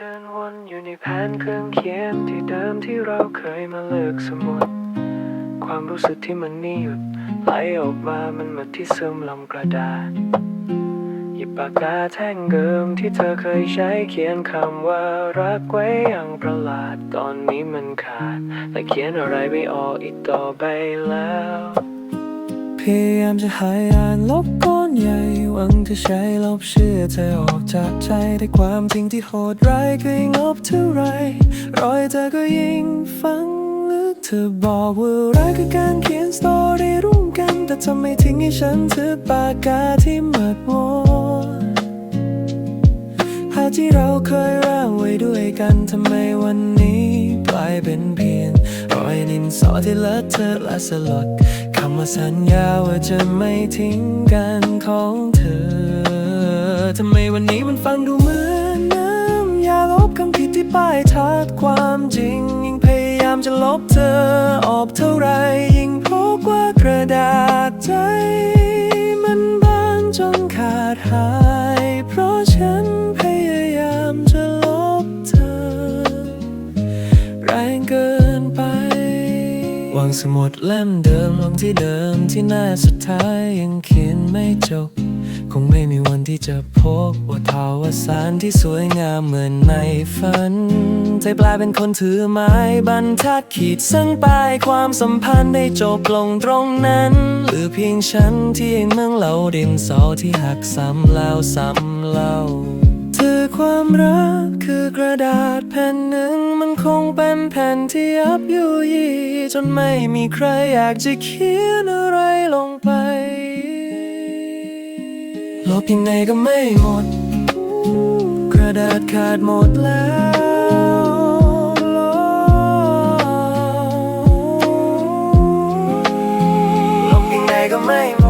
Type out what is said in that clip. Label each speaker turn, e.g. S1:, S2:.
S1: เดินวนอยู่ในแผนเครื่องเขียนที่เดิมที่เราเคยมาเลือกสมุด ความรู้สึกที่มันนี่หยุดไหลออกมามันหมือนที่ซึมลงกระดาษหยิบปากกาแท่งเดิมที่เธอเคยใช้เขียนคำว่ารักไว้อย่างประหลาดตอนนี้มันขาดและเขียนอะไรไม่ออกอีกต่อไปแล้ว พยายามจะหายอ่านลบก้อนใหญ่ วังจะใช้ลบเชื่อเธอออกจากใจแต่ความจริงที่โหดร้ายก็ยิ่งลบเท่าไร รอยเธอก็ยิ่งฝังลึกเธอบอกว่ารักคือการเขียนสตอรี่ร่วมกัน แต่ทำไมทิ้งให้ฉันถือปากกาที่หมดหมดภาพที่เราเคยร่างไว้ด้วยกันทำไมวันนี้กลายเป็นเพียงรอยดินสอที่เลอะเทอะและสลดำว่าสัญญาว่าจะไม่ทิ้งกันของเธอทำไมวันนี้มันฟังดูเหมือนน้ำยาลบคำผิดที่ป้ายทัดความจริง ยิ่งพยายามจะลบเธอออกเท่าไร ยิ่งพบว่ากระดาษใจ มันบางจนขาดหาย วางสมุดเล่มเดิมลงที่เดิมที่หน้าสุดท้ายยังเขียนไม่จบ คงไม่มีวันที่จะพบว่าทาวสารที่สวยงามเหมือนในฝัน ใจปลายเป็นคนถือไม้บรรทัดขีดเส้นปลายความสัมพันธ์ได้จบลงตรงนั้น หรือเพียงฉันที่เมืองเหลาดินสอที่หักซ้ำแล้วซ้ำเล่า คือความรักคือกระดาษแผ่นหนึ่งมันคงเป็นแผ่นที่อับอยู่ยี่จนไม่มีใครอยากจะเขียนอะไรลงไป ลบยังไงก็ไม่หมด กระดาษขาดหมดแล้วลบยังไงก็ไม่